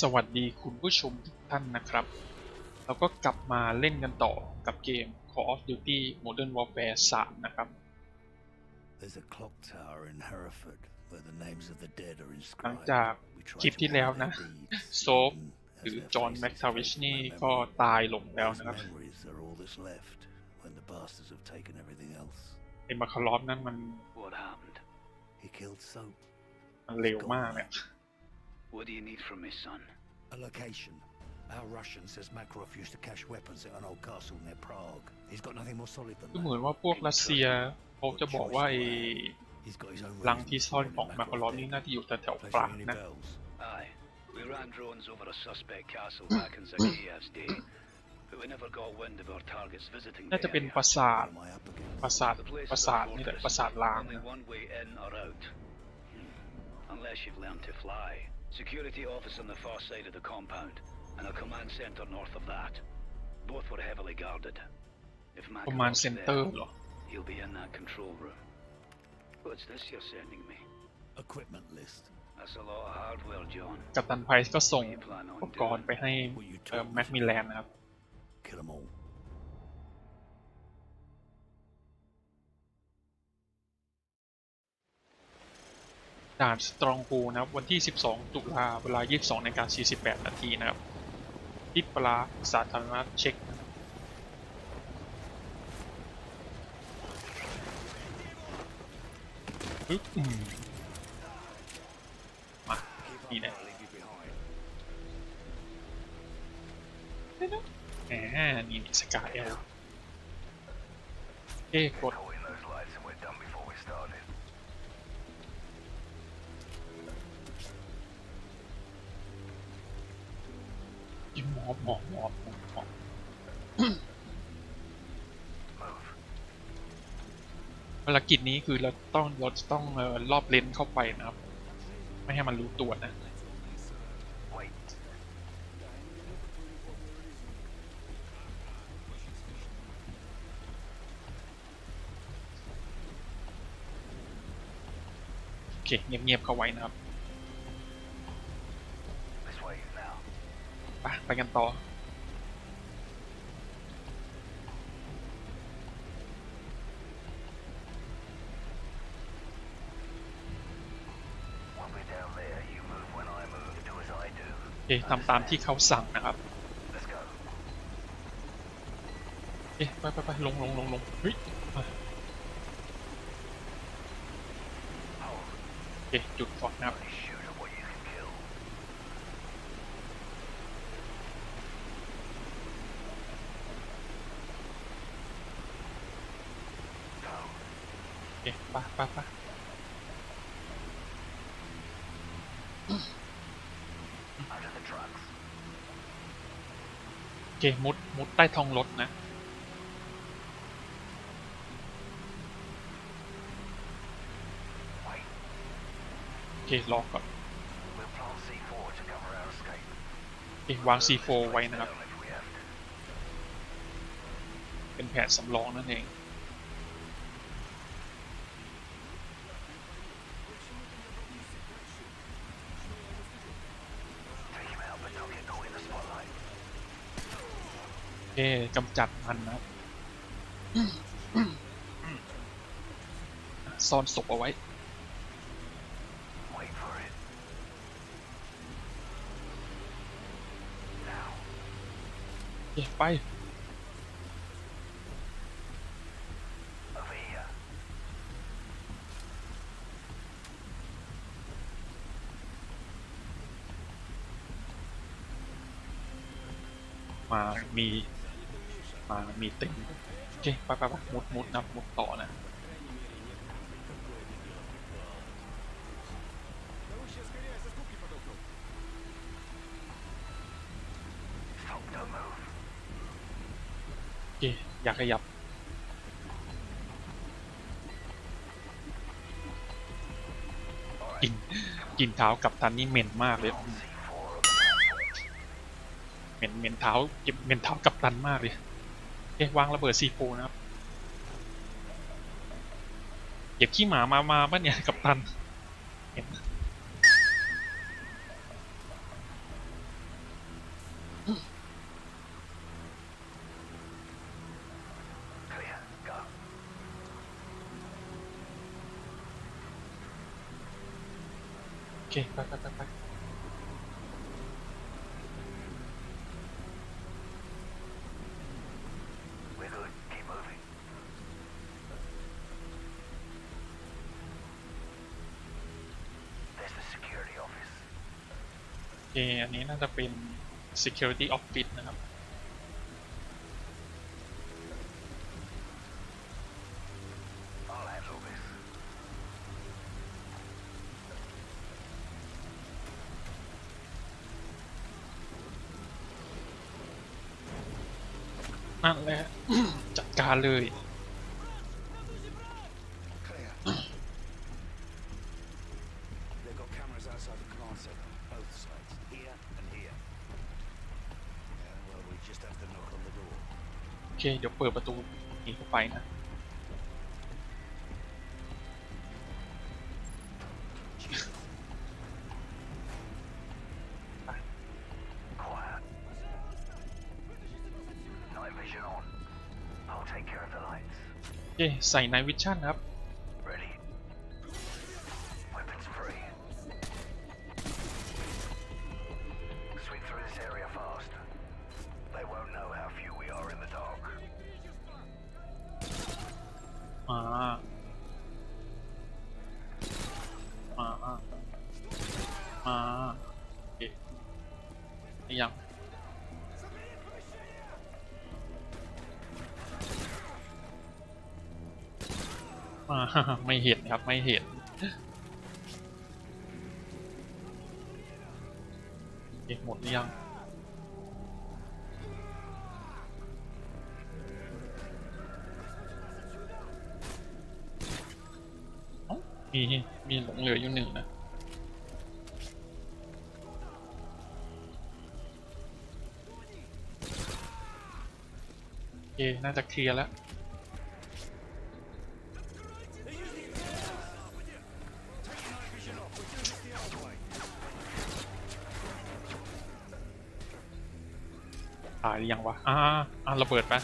สวัสดีคุณผู้ชมทุกท่านนะครับ เราก็กลับมาเล่นกันต่อกับเกม Call of Duty Modern Warfare 3 นะครับ There's a clock tower in Hereford where the names of the dead are หลัง inscribed. จาก We try คลิป to ที่แล้ว honor นะ their deeds, โซฟ even หรือ as their จอห์น faces แม็กทาวิช fade นี่ from ก็ memory. ตายลงแล้ว Those นะครับ memories are all that's left when the bastards have taken everything else. ไอ้มาคารอฟนั่นมัน What happened? He killed Soap. มันเร็วมากเนี่ย What do you need from me, son? A location. Our Russian says Makarov used to cache weapons at an old castle near Prague. He's got nothing more solid than ก็เหมือน that. ว่าพวกรัสเซียเขาจะบอกว่าไอ้ He's got his own ลัง reasons ที่ for ซ่อน wanting ของมาคารอฟ Makarov นี่ dead. น่าจะอยู่แถวๆ Place ปราก ring any นะ bells? Aye. We ran drones over a suspect castle back in Zagayev's day, but we never got wind of our targets visiting น่า the จะเป็น area. ปราสาท What am I up against? ปราสาท The place ปรา is สาท a นี่แหละ fortress, ปราสาทล้าง only นะ one way in or out. Hmm. Unless you've learned to fly. Security office on the far side of the compound, and a command center north of that. Both were heavily guarded. If ประมาณ Makarov's เซ็นเตอร์ there, เหรอ he'll be in that control room. What's this you're sending me? Equipment list. That's a lot of hardware, John. กัปตันไพรส์ก็ส่ง What you plan อุ on ปกรณ์ doing? ไปให้เอ่อแม็กมิแลนนะครับ Kill 'em all. ด่านสตรองกูนะครับ วันที่ 12 ตุลาเวลา 22นาฬิกา48 นาทีนะครับที่ปลาสาธารณรัฐเช็กนะคปึ๊บมาดีนะแหมนี่นิสกาเอลเอ๊กด อบหมอบหมอบหมอบหมอบภารกิจนี้คือเราต้องเราต้องเอ่อรอบเลนเข้าไปนะครับ ไม่ให้มันรู้ตัวนะโอเคเงียบๆเข้าไว้นะครับ ไปไปกันต่อ โอเคทำตามที่เขาสั่งนะครับ Let's go. เอ๊ะไปไปไปลงลงลงลงเฮ้ยโอเคจุดก่อนนะครับ Only shoot at what you can kill. โอเคไปไปไป Under the trucks. โอเคมุดมุดใต้ท้องรถนะ โอเครอก่อนโอเควาง C4 ไว้นะครับ เป็นแผนสำรองนั่นเอง เคกำจัดมันนะครับซ่อนศพเอาไว้ Wait for it. Now. โอเคไป Over here. มามี มีเต็มโอเคไปไปไปมุดมุดนะมุดต่อนะโอเคอยากขยับกินกินเท้ากับตันนี่เหม็นมากเลยเหม็นเหม็นเท้าเก็บเหม็นเท้ากับตันมากเลย โอเควางระเบิดซีโฟนะครับเก็บขี้หมามา มาป่ะเนี่ยกับตันเห็นโอเค ไปไปไป เคอันนี้น่าจะเป็น security office นะครับ นั่นแหละ จัดการเลย เคเดี๋ยวเปิดประตูนี้เข้าไปนะ Jesus. Quiet. Night vision on. I'll take care of the lights. โอเคใส่ในวิชั่นครับ ครับไม่เห็นเอกหมดหรือยังอ้ามีมีหลงเหลืออยู่หนึ่งนะโอเคน่าจะเคลียร์แล้ว รือยังวะ อ่าอ่าระเบิดไป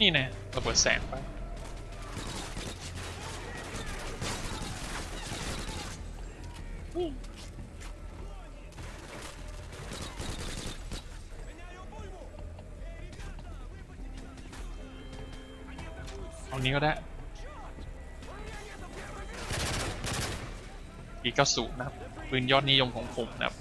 นี่แน่ระเบิดแสงไป เอานี้ก็ได้ปีกระสุนนะครับ ปืนยอดนิยมของผมนะครับ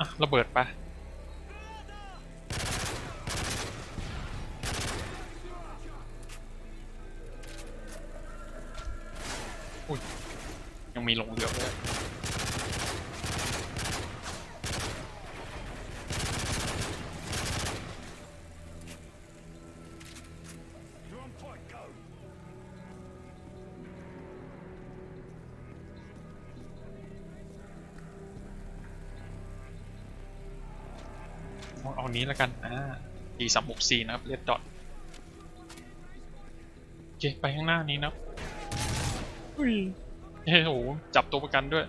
อะระเบิดไปอุ้ มีหลงเหลือด้วยเอาเอานี้แล้วกันอ่า D สามหกสี่นะครับเรียดดอทโอเคไปข้างหน้านี้นะครับอุ้ย เฮ้โหจับตัวประกันด้วย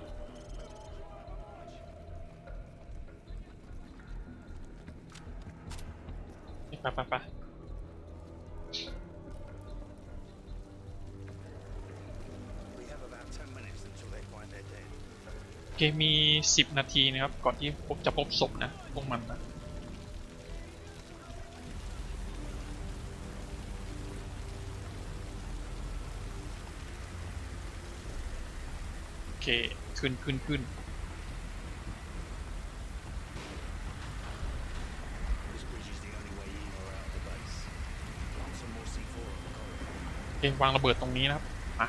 ไปไปไปเคมี 10 นาทีนะครับ ก่อนที่พบจะพบศพนะ พวกมันนะ เค ขึ้นขึ้นขึ้นเองวางระเบิดตรงนี้นะครับอะ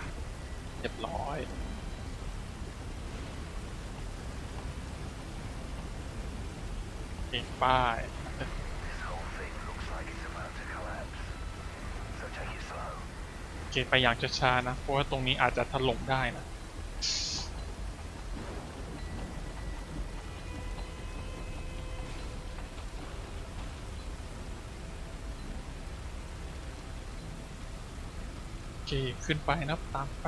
เรียบร้อยเองป้าย โอเค ไปอย่างช้าๆนะ เพราะว่าตรงนี้อาจจะถล่มได้นะ เคขึ้นไปนะตามไป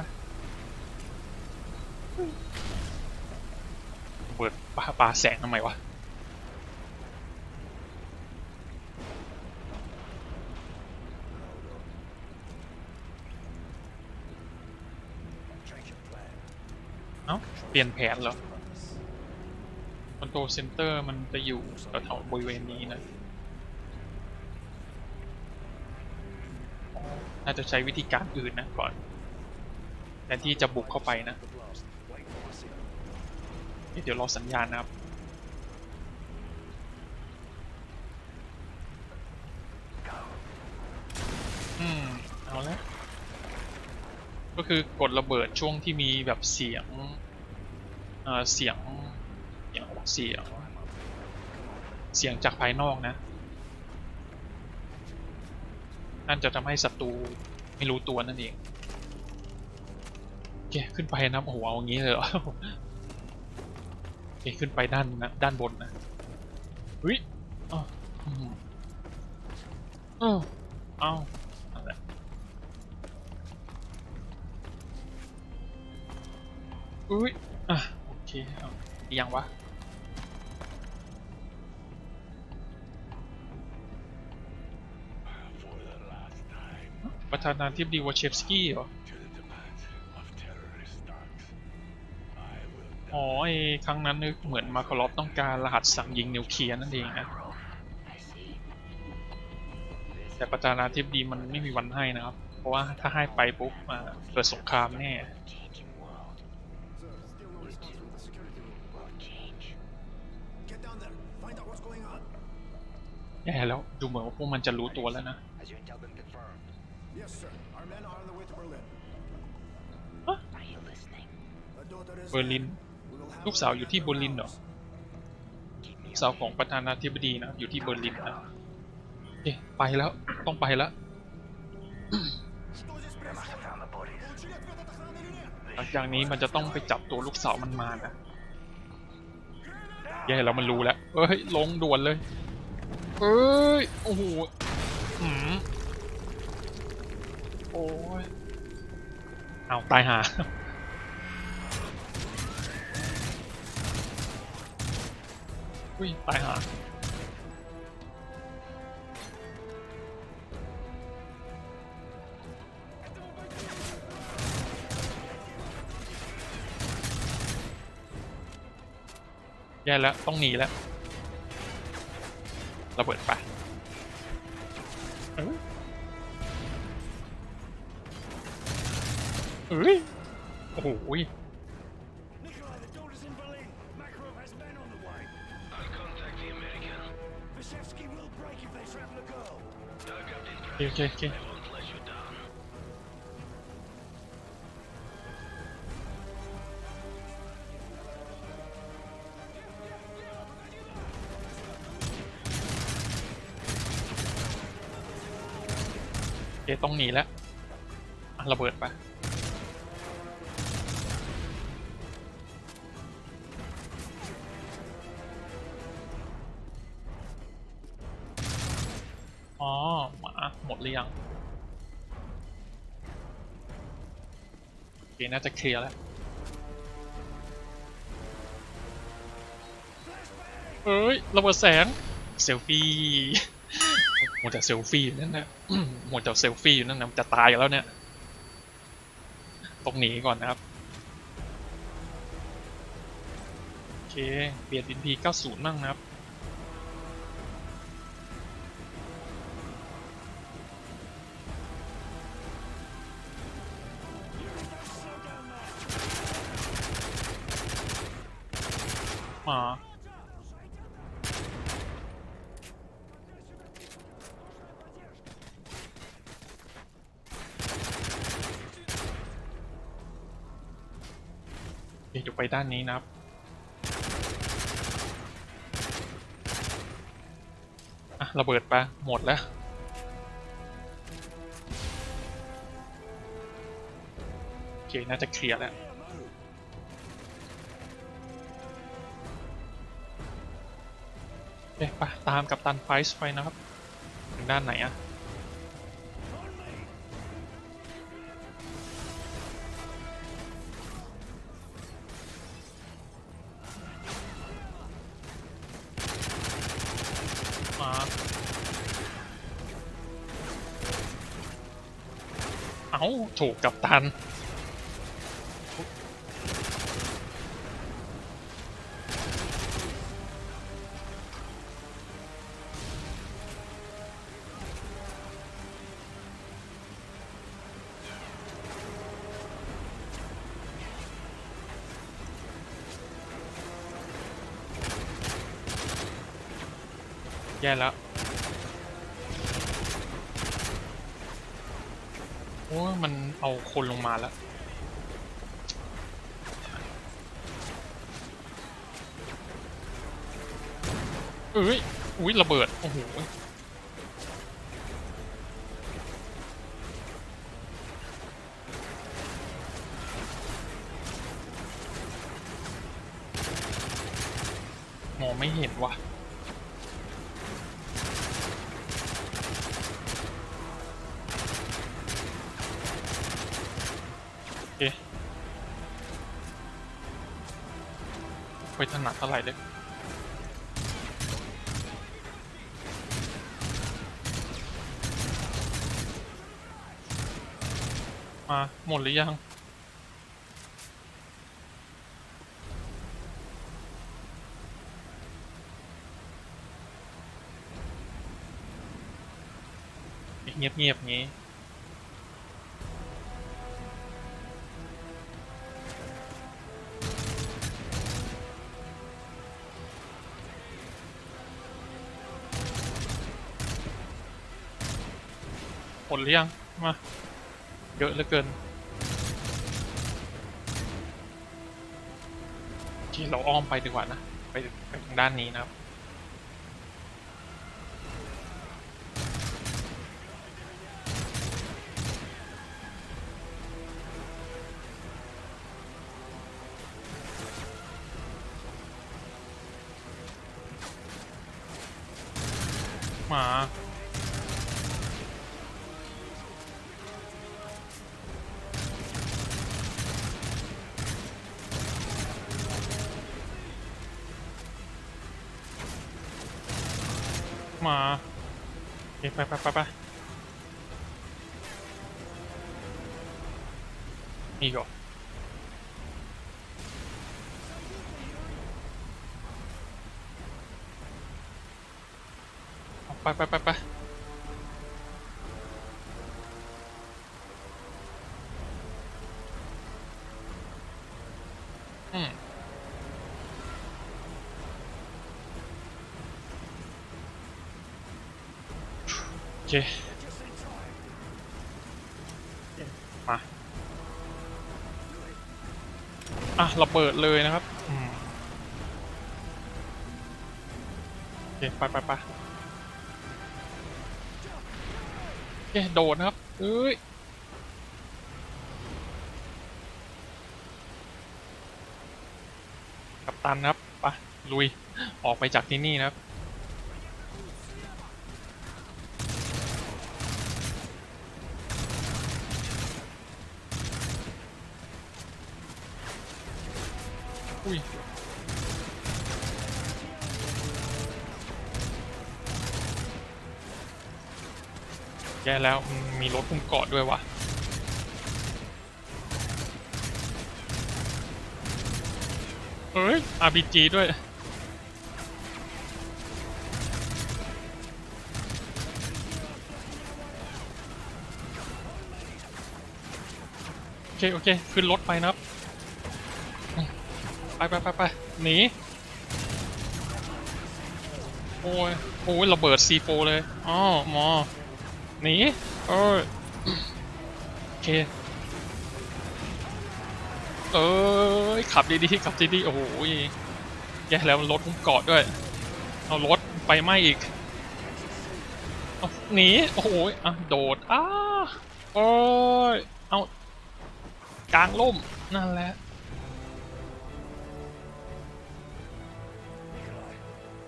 เปิดปลาปลาแสงทำไมวะเอ้าเปลี่ยนแผนเหรอคอนโทรลเซ็นเตอร์มันจะอยู่แถวๆบริเวณนี้นะอ๋อ น่าจะใช้วิธีการอื่นนะก่อนแทนที่จะบุกเข้าไปนะ เดี๋ยวรอสัญญาณนะครับอืมเอาล้วก็คือกดระเบิดช่วงที่มีแบบเสียงเอ่อเสียงเสียงเสียง เสียงจากภายนอกนะ นั่นจะทำให้ศัตรูไม่รู้ตัวนั่นเองโอเคขึ้นไปนะโอ้โหเอาอย่างนี้เลยเหรอโอเคขึ้นไปด้านนะด้านบนนะเฮ้ยอ้าวอืมเออเอาอุ้ยอะโอเคเอายังวะ ธานาธิบดีวอเชฟสกี้เหรอ อ๋อไอครั้งนั้นนึกเหมือนมาคารอฟต้องการรหัสสั่งยิงนิวเคลียร์นั่นเองนะแต่ประธานาธิบดีมันไม่มีวันให้นะครับ เพราะว่าถ้าให้ไปปุ๊บมาเกิดสงครามแน่แย่แล้วดูเหมือนว่าพวกมันจะรู้ตัวแล้วนะ Yes, sir. Our men are on the way to Berlin. Are you listening? The daughter is เบอร์ลิน We will have ลูกสาวอยู่ที่เบอร์ลินเหรอ Keep me ลูกสาวของประธานาธิบดีนะอยู่ที่เบอร์ลินนะเอ๊ะไปแล้วต้องไปแล้ว Что здесь происходит? Получили ответ от охраны или нет? หลังจากนี้มันจะต้องไปจับตัวลูกสาวมันมานะแย่แล้วมันรู้แล้วเอ้ยลงด่วนเลย เอ้ยโอ้โหอืม โอ้ยเอาตายหา อุ้ย ตายหา แย่แล้ว ต้องหนีแล้วระเบิดไป เฮ้ยโอ้โหโอเคโอเคโอเคต้องหนีแล้วระเบิดไป เคน่าจะเคลียร์แล้วเอ้ยระเบิดแสงเซลฟี่หมดแต่เซลฟี่อยู่นั่นนะหมดแต่เซลฟี่อยู่นั่นนะจะตายแล้วเนี่ยต้องหนีก่อนนะครับโอเคเปลี่ยนดินพี90นั่งนะครับ เดี๋ยวไปด้านนี้นะครับอะระเบิดไปหมดแล้วเคน่าจะเคลียร์แล้วโอเคไปตามกับตันไฟส์ไปนะครับถึงด้านไหนอะ อ้าถูกกับตัน แย่แล้ว อ้มันเอาคนลงมาแล้วเอ้ย อุ้ยระเบิด โอ้โห ไปถนัดเท่าไหร่เลยมาหมดหรือยัง เงียบเงียบๆงี้ ดหรือยัง มา เยอะเหลือเกินโอเคเราอ้อมไปดีกว่านะ ไปไปทางด้านนี้นะครับ มาไปไปไปไปนี่ก่อนไปไปไปไป เคมาอะระเบิดเลยนะครับโอเคไปไปไปโอเคโดดนะครับเอ้ยกับตันนะครับไปลุยออกไปจากที่นี่นะครับ แย่แล้วมีรถคุมเกาะด้วยวะเฮ้ย RPG ด้วยโอเค โอเค ขึ้นรถไปนะครับ ไปไปไปไปหนี โอ้ย โอ้ย ระเบิด C4 เลย อ๋อหมอ หนีเออโอเคเอ้ยขับดีๆขับดีๆโอ้โหแย่แล้วรถพุ่งเกาะด้วย เอารถไฟไหม้อีกเอาหนีโอ้โหอะโดดอ้าโอ้ยเอากลางล่มนั่นแหละ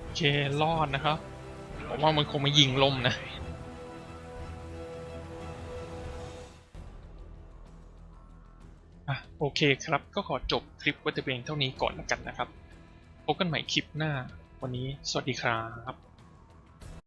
โอเครอดนะครับผมว่ามันคงไม่ยิงล่มนะ โอเคครับ ก็ขอจบคลิปไว้แต่เพียงเท่านี้ก่อนแล้วกันนะครับ พบกันใหม่คลิปหน้า วันนี้สวัสดีครับ